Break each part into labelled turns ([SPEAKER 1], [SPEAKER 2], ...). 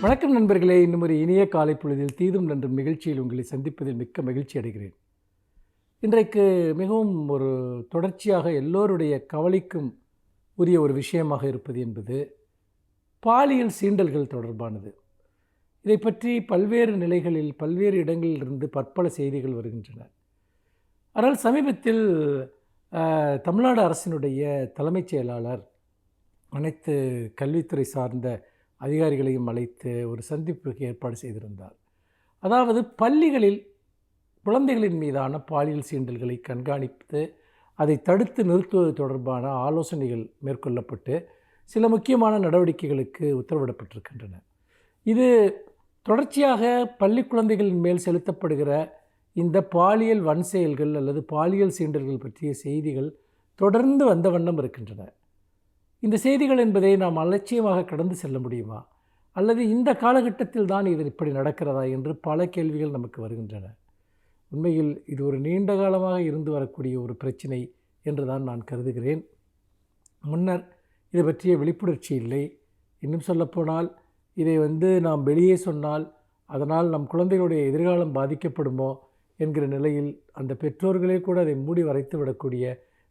[SPEAKER 1] வணக்கம் நண்பர்களே. இன்னும் ஒரு இனிய காலை பொழுதில் தீதும் நன்றும் நிகழ்ச்சியில் உங்களை சந்திப்பதில் மிக்க மகிழ்ச்சி அடைகிறேன். இன்றைக்கு மிகவும் ஒரு தொடர்ச்சியாக எல்லோருடைய கவலைக்கும் உரிய ஒரு விஷயமாக இருப்பது என்பது பாலியல் சீண்டல்கள் தொடர்பானது. இதை பற்றி பல்வேறு நிலைகளில் பல்வேறு இடங்களிலிருந்து பற்பல செய்திகள் வருகின்றன. ஆனால் சமீபத்தில் தமிழ்நாடு அரசினுடைய தலைமைச் செயலாளர் அனைத்து கல்வித்துறை சார்ந்த அதிகாரிகளையும் அழைத்து ஒரு சந்திப்புக்கு ஏற்பாடு செய்திருந்தார். அதாவது பள்ளிகளில் குழந்தைகளின் மீதான பாலியல் சீண்டல்களை கண்காணித்து அதை தடுத்து நிறுத்துவது தொடர்பான ஆலோசனைகள் மேற்கொள்ளப்பட்டு சில முக்கியமான நடவடிக்கைகளுக்கு உத்தரவிடப்பட்டிருக்கின்றன. இது தொடர்ச்சியாக பள்ளி குழந்தைகளின் மேல் செலுத்தப்படுகிற இந்த பாலியல் வன்செயல்கள் அல்லது பாலியல் சீண்டல்கள் பற்றிய செய்திகள் தொடர்ந்து வந்த வண்ணம் இருக்கின்றன. இந்த செய்திகள் என்பதை நாம் அலட்சியமாக கடந்து செல்ல முடியுமா? அல்லது இந்த காலகட்டத்தில் தான் இது இப்படி நடக்கிறதா என்று பல கேள்விகள் நமக்கு வருகின்றன. உண்மையில் இது ஒரு நீண்ட காலமாக இருந்து வரக்கூடிய ஒரு பிரச்சினை என்று தான் நான் கருதுகிறேன். முன்னர் இது பற்றிய விழிப்புணர்ச்சி இல்லை. இன்னும் சொல்லப்போனால் இதை வந்து நாம் வெளியே சொன்னால் அதனால் நம் குழந்தைகளுடைய எதிர்காலம் பாதிக்கப்படுமோ என்கிற நிலையில் அந்த பெற்றோர்களே கூட அதை மூடி வரைத்து விடக்கூடிய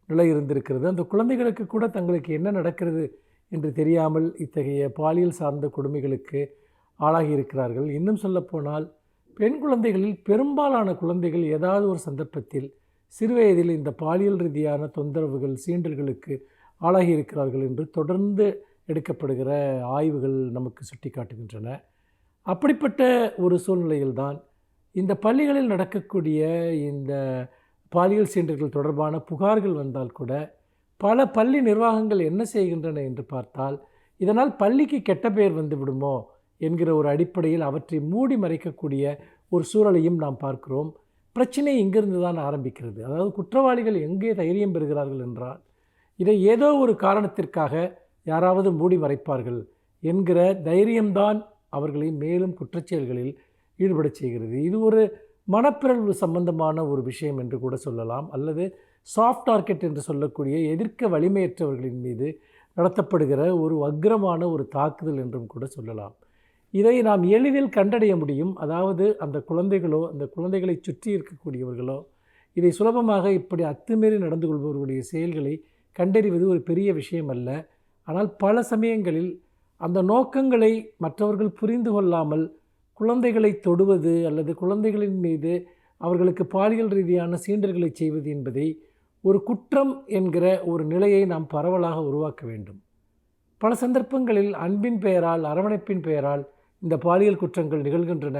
[SPEAKER 1] நிலை இருந்திருக்கிறது அந்த குழந்தைகளுக்கு கூட தங்களுக்கு என்ன நடக்கிறது என்று தெரியாமல் இத்தகைய பாலியல் சார்ந்த கொடுமைகளுக்கு ஆளாகி இருக்கிறார்கள் இன்னும் சொல்லப்போனால் பெண் குழந்தைகளில் பெரும்பாலான குழந்தைகள் ஏதாவது ஒரு சந்தர்ப்பத்தில் சிறுவயதில் இந்த பாலியல் ரீதியான தொந்தரவுகள் சீண்டல்களுக்கு ஆளாகி இருக்கிறார்கள் என்று தொடர்ந்து எடுக்கப்படுகிற ஆய்வுகள் நமக்கு சுட்டி காட்டுகின்றன அப்படிப்பட்ட ஒரு சூழ்நிலையில்தான் இந்த பள்ளிகளில் நடக்கக்கூடிய இந்த பாலியல் சீண்டர்கள் தொடர்பான புகார்கள் வந்தால் கூட பல பள்ளி நிர்வாகங்கள் என்ன செய்கின்றன என்று பார்த்தால் இதனால் பள்ளிக்கு கெட்ட பெயர் வந்து விடுமோ என்கிற ஒரு அடிப்படையில் அவற்றை மூடி மறைக்கக்கூடிய ஒரு சூழலையும் நாம் பார்க்கிறோம். பிரச்சனை இங்கிருந்து தான் ஆரம்பிக்கிறது. அதாவது குற்றவாளிகள் எங்கே தைரியம் பெறுகிறார்கள் என்றால் இதை ஏதோ ஒரு காரணத்திற்காக யாராவது மூடி மறைப்பார்கள் என்கிற தைரியம்தான் அவர்களை மேலும் குற்றச்செயல்களில் ஈடுபடச் செய்கிறது. இது ஒரு மனப்பிறழ்வு சம்பந்தமான ஒரு விஷயம் என்று கூட சொல்லலாம். அல்லது சாஃப்ட் டார்கெட் என்று சொல்லக்கூடிய எதிர்க்க வலிமையற்றவர்களின் மீது நடத்தப்படுகிற ஒரு வக்ரமான ஒரு தாக்குதல் என்றும் கூட சொல்லலாம். இதை நாம் எளிதில் கண்டடைய முடியும். அதாவது அந்த குழந்தைகளோ அந்த குழந்தைகளை சுற்றி இருக்கக்கூடியவர்களோ இதை சுலபமாக இப்படி அத்துமீறி நடந்து கொள்பவர்களுடைய செயல்களை கண்டறிவது ஒரு பெரிய விஷயம் அல்ல. ஆனால் பல சமயங்களில் அந்த நோக்கங்களை மற்றவர்கள் புரிந்து கொள்ளாமல் குழந்தைகளை தொடுவது அல்லது குழந்தைகளின் மீது அவர்களுக்கு பாலியல் ரீதியான சீண்டல்களை செய்வது என்பதை ஒரு குற்றம் என்கிற ஒரு நிலையை நாம் பரவலாக உருவாக்க வேண்டும். பல சந்தர்ப்பங்களில் அன்பின் பெயரால் அரவணைப்பின் பெயரால் இந்த பாலியல் குற்றங்கள் நிகழ்கின்றன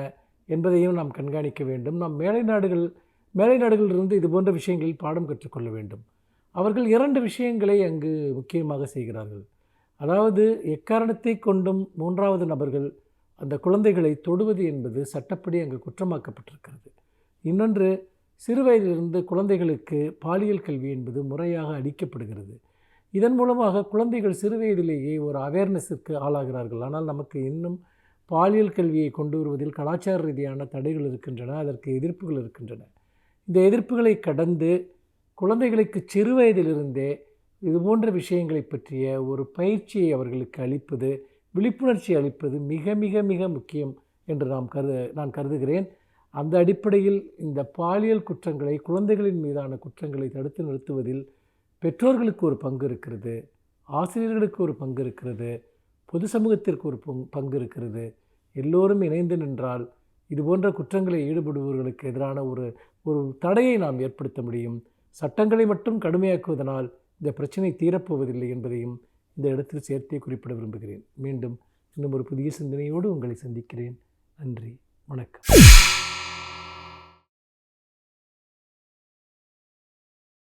[SPEAKER 1] என்பதையும் நாம் கண்காணிக்க வேண்டும். நாம் மேலை நாடுகள் மேலை நாடுகளிலிருந்து இது போன்ற விஷயங்களில் பாடம் கற்றுக்கொள்ள வேண்டும். அவர்கள் இரண்டு விஷயங்களை அங்கு முக்கியமாக செய்கிறார்கள். அதாவது எக்காரணத்தை கொண்டும் மூன்றாவது நபர்கள் அந்த குழந்தைகளை தொடுவது என்பது சட்டப்படி அங்கு குற்றமாக்கப்பட்டிருக்கிறது. இன்னொன்று சிறுவயதிலிருந்து குழந்தைகளுக்கு பாலியல் கல்வி என்பது முறையாக அளிக்கப்படுகிறது இதன் மூலமாக குழந்தைகள் சிறுவயதிலேயே ஒரு அவேர்னஸிற்கு ஆளாகிறார்கள். ஆனால் நமக்கு இன்னும் பாலியல் கல்வியை கொண்டு வருவதில் கலாச்சார ரீதியான தடைகள் இருக்கின்றன அதற்கு எதிர்ப்புகள் இருக்கின்றன. இந்த எதிர்ப்புகளை கடந்து குழந்தைகளுக்கு சிறு வயதிலிருந்தே இது போன்ற விஷயங்களை பற்றிய ஒரு பயிற்சியை அவர்களுக்கு அளிப்பது விழிப்புணர்ச்சி அளிப்பது மிக மிக மிக முக்கியம் என்று நாம் கருது நான் கருதுகிறேன். அந்த அடிப்படையில் இந்த பாலியல் குற்றங்களை குழந்தைகளின் மீதான குற்றங்களை தடுத்து நிறுத்துவதில் பெற்றோர்களுக்கு ஒரு பங்கு இருக்கிறது ஆசிரியர்களுக்கு ஒரு பங்கு இருக்கிறது பொது சமூகத்திற்கு ஒரு பங்கு பங்கு இருக்கிறது. எல்லோரும் இணைந்து நின்றால் இது போன்ற குற்றங்களை ஈடுபடுபவர்களுக்கு எதிரான ஒரு ஒரு தடையை நாம் ஏற்படுத்த முடியும். சட்டங்களை மட்டும் கடுமையாக்குவதனால் இந்த பிரச்சனை தீரப்போவதில்லை என்பதையும் இந்த இடத்தில் சேர்த்தே குறிப்பிட விரும்புகிறேன். மீண்டும் இன்னும் ஒரு புதிய சிந்தனையோடு உங்களை சந்திக்கிறேன். நன்றி. வணக்கம்.